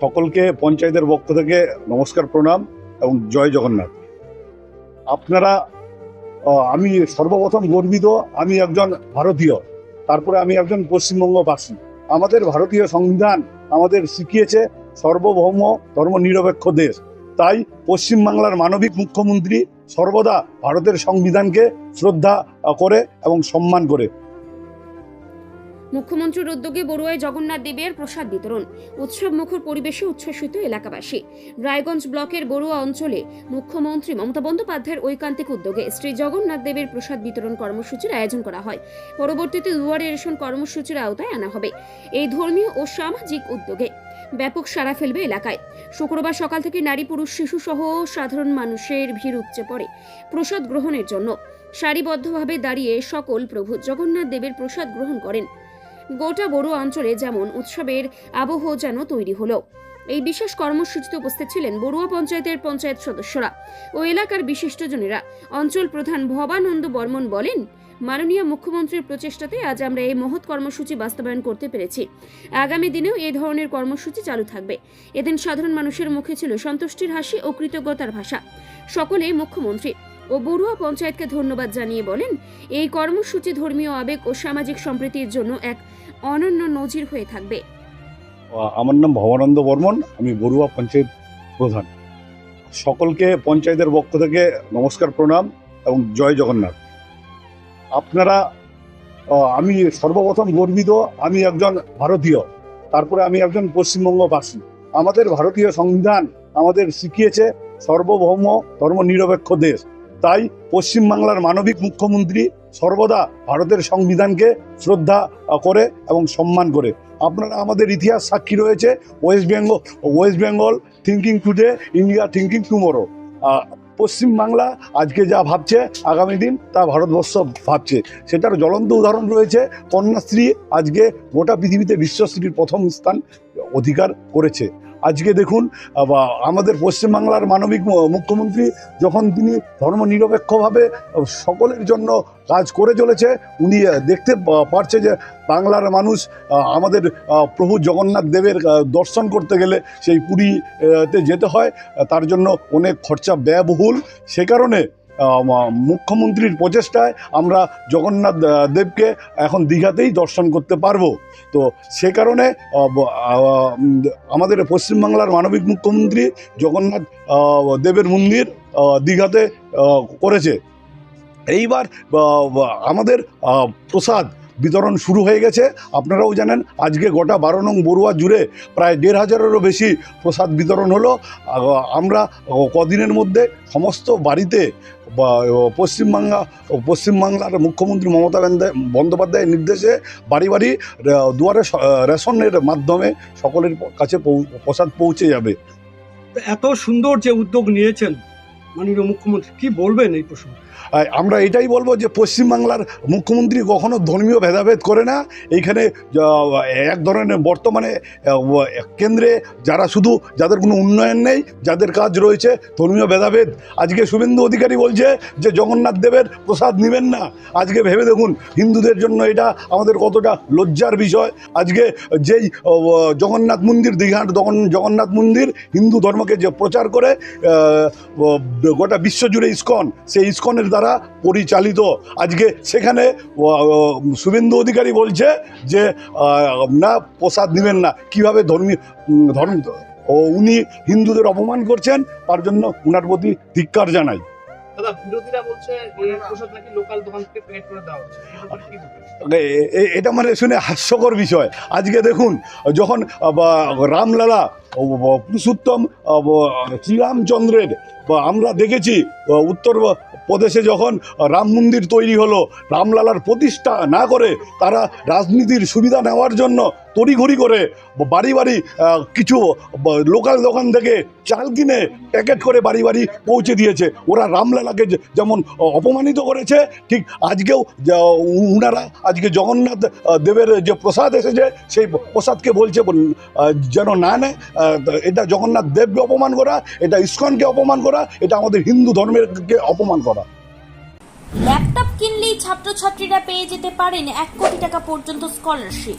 সকলকে, পঞ্চায়েতের পক্ষ থেকে নমস্কার, প্রণাম এবং জয় জগন্নাথ। আপনারা আমি সর্বপ্রথম গর্বিত, আমি একজন ভারতীয়, তারপরে আমি একজন পশ্চিমবঙ্গবাসী। আমাদের ভারতীয় সংবিধান আমাদের শিখিয়েছে সর্বভৌম ধর্মনিরপেক্ষ দেশ। তাই পশ্চিমবাংলার মানবিক মুখ্যমন্ত্রী সর্বদা ভারতের সংবিধানকে শ্রদ্ধা করে এবং সম্মান করে। মুখ্যমন্ত্রীর উদ্যোগে বড়ুয়ায় জগন্নাথ দেবের প্রসাদ বিতরণ, উৎসব মুখর পরিবেশে উচ্ছ্বসিত এলাকাবাসী। রায়গঞ্জ ব্লকের বড়ুয়া অঞ্চলে মুখ্যমন্ত্রী মমতা বন্দ্যোপাধ্যায়ের ঐকান্তিক উদ্যোগে শ্রী জগন্নাথ দেবের প্রসাদ বিতরণ কর্মসূচির আয়োজন করা হয়। পরবর্তীতে দুয়ারে রেশন কর্মসূচির আওতায় আনা হবে। এই ধর্মীয় ও সামাজিক উদ্যোগে ব্যাপক সাড়া ফেলবে এলাকায়। শুক্রবার সকাল থেকে নারী, পুরুষ, শিশু সহ সাধারণ মানুষের ভিড় উপচে পড়ে প্রসাদ গ্রহণের জন্য। সারিবদ্ধভাবে দাঁড়িয়ে সকল প্রভু জগন্নাথ দেবের প্রসাদ গ্রহণ করেন গোটা বড় অঞ্চলে যেমন উৎসবের আবহ যেন তৈরি হলো। এই বিশেষ কর্মসূচিতে উপস্থিত ছিলেন বড়ুয়া পঞ্চায়েতের পঞ্চায়েত সদস্যরা ও এলাকার বিশিষ্টজনেরা। অঞ্চল প্রধান ভবানন্দ বর্মন বলেন, মাননীয় মুখ্যমন্ত্রীর প্রচেষ্টাতে আজ আমরা এই মহৎ কর্মসূচি বাস্তবায়ন করতে পেরেছি। আগামী দিনেও এই ধরনের কর্মসূচি চালু থাকবে। এদিন সাধারণ মানুষের মুখে ছিল সন্তুষ্টির হাসি ও কৃতজ্ঞতার ভাষা। সকলেই মুখ্যমন্ত্রী। ও বড়ুয়া পঞ্চায়েতকে ধন্যবাদ জানিয়ে বলেন, এই কর্মসূচি ধর্মীয় আবেগ ও সামাজিক সম্প্রীতির জন্য এক অনন্য নজির হয়ে থাকবে। আমার নাম ভবানন্দ বর্মন, আমি বড়ুয়া পঞ্চায়েত প্রধান। সকলকে পঞ্চায়েতের পক্ষ থেকে নমস্কার, প্রণাম এবং জয় জগন্নাথ। আপনারা আমি সর্বপ্রথম গর্বিত, আমি একজন ভারতীয়, তারপরে আমি একজন পশ্চিমবঙ্গবাসী। আমাদের ভারতীয় সংবিধান আমাদের শিখিয়েছে সর্বভৌম ধর্মনিরপেক্ষ দেশ। তাই পশ্চিমবাংলার মানবিক মুখ্যমন্ত্রী সর্বদা ভারতের সংবিধানকে শ্রদ্ধা করে এবং সম্মান করে। আপনারা আমাদের ইতিহাস সাক্ষী রয়েছে West Bengal West Bengal thinking today India thinking tomorrow Paschim Bangla আজকে যা ভাবছে, আগামী দিন তা ভারতবর্ষ ভাবছে। সেটার জ্বলন্ত উদাহরণ রয়েছে, কন্যাশ্রী আজকে গোটা পৃথিবীতে বিশ্বশ্রীর প্রথম স্থান অধিকার করেছে। আজকে দেখুন আমাদের পশ্চিমবাংলার মানবিক মুখ্যমন্ত্রী যখন তিনি ধর্মনিরপেক্ষভাবে সকলের জন্য কাজ করে চলেছে, উনি দেখতে পারছে যে বাংলার মানুষ আমাদের প্রভু জগন্নাথ দেবের দর্শন করতে গেলে সেই পুরীতে যেতে হয় তার জন্য অনেক খরচা ব্যয়বহুল। সে কারণে মুখ্যমন্ত্রীর প্রচেষ্টায় আমরা জগন্নাথ দেবকে এখন দীঘাতেই দর্শন করতে পারব। তো সে কারণে আমাদের পশ্চিমবাংলার মানবিক মুখ্যমন্ত্রী জগন্নাথ দেবের মন্দির দীঘাতে করেছে। এইবার আমাদের প্রসাদ বিতরণ শুরু হয়ে গেছে। আপনারাও জানেন, আজকে গোটা বারো নং বড়ুয়া জুড়ে প্রায় দেড় হাজারেরও বেশি প্রসাদ বিতরণ হলো। আমরা কদিনের মধ্যে সমস্ত বাড়িতে পশ্চিমবাংলা পশ্চিমবাংলার মুখ্যমন্ত্রী মমতা বন্দ্যা- বন্দ্যোপাধ্যায়ের নির্দেশে বাড়ি বাড়ি দুয়ারে রেশনের মাধ্যমে সকলের কাছে প্রসাদ পৌঁছে যাবে। এত সুন্দর যে উদ্যোগ নিয়েছেন মাননীয় মুখ্যমন্ত্রী, কি বলবেন এই প্রসঙ্গে? আমরা এটাই বলব যে পশ্চিমবাংলার মুখ্যমন্ত্রী কখনো ধর্মীয় ভেদাভেদ করে না। এইখানে এক ধরনের বর্তমানে কেন্দ্রে যারা শুধু যাদের কোনো উন্নয়ন নেই, যাদের কাজ রয়েছে, ধর্মীয় ভেদাভেদ। আজকে শুভেন্দু অধিকারী বলছে যে, জগন্নাথ দেবের প্রসাদ নেবেন না। আজকে ভেবে দেখুন, হিন্দুদের জন্য এটা আমাদের কতটা লজ্জার বিষয়। আজকে যেই জগন্নাথ মন্দির, দীঘার জগন্নাথ মন্দির হিন্দু ধর্মকে যে প্রচার করে গোটা বিশ্বজুড়ে ইস্কন, সেই ইস্কনের দ্বারা পরিচালিত। আজকে সেখানে শুভেন্দু অধিকারী বলছে যে না, প্রসাদ নেবেন না। কীভাবে ধর্মী ধর্ম, ও, উনি হিন্দুদের অপমান করছেন, তার জন্য উনার প্রতি ধিক্কার জানাই। দাদা বিরোধীরা বলছে প্রসাদ নাকি লোকাল দোকান থেকে প্যাকেট করে দেওয়া হচ্ছে। এর উপরে কি বলবেন? এ- এ- এটা মানে শুনে হাস্যকর বিষয়। আজকে দেখুন যখন রামলালা পুরুষোত্তম শ্রীরামচন্দ্রের আমরা দেখেছি উত্তর প্রদেশে যখন রাম মন্দির তৈরি হলো রামলালার প্রতিষ্ঠা না করে তারা রাজনীতির সুবিধা নেওয়ার জন্য তড়িঘড়ি করে বাড়ি বাড়ি কিছু লোকাল দোকান থেকে চাল কিনে প্যাকেট করে বাড়ি বাড়ি পৌঁছে দিয়েছে। ওরা রামলালাকে যেমন অপমানিত করেছে, ঠিক আজকেও উনারা আজকে জগন্নাথ দেবের যে প্রসাদ এসেছে, সেই প্রসাদকে বলছে যেন না নেয় এটা জগন্নাথ দেবকে অপমান করা, এটা ইস্কনকে অপমান করা, এটা আমাদের হিন্দু ধর্মেরকে অপমান করা। ল্যাপটপ কিনলেই ছাত্রছাত্রীরা পেয়ে যেতে পারেন এক কোটি টাকা পর্যন্ত স্কলারশিপ।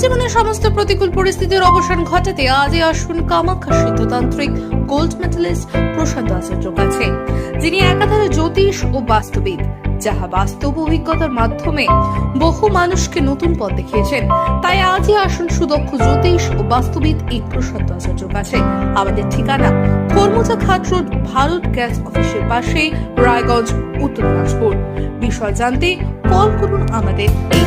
জীবনের সমস্ত প্রতিকূল পরিস্থিতির অবসান ঘটাতে আজই আসুন কামাখ্যা সিদ্ধতান্ত্রিক গোল্ড মেডেলিস্ট প্রশান্ত আচার্য কাছে যিনি একাধারে জ্যোতিষ ও বাস্তুবিদ, যাহা বাস্তব অভিজ্ঞতার মাধ্যমে বহু মানুষকে নতুন পথ দেখিয়েছেন। তাই আজই আসুন সুদক্ষ জ্যোতিষ ও বাস্তুবিদ এই প্রশান্ত আচার্য কাছে আমাদের ঠিকানা কর্মজা ঘাট রোড, ভারত গ্যাস অফিসের পাশে, রায়গঞ্জ, উত্তর দিনাজপুর। বিষয় জানতে কল করুন আমাদের এই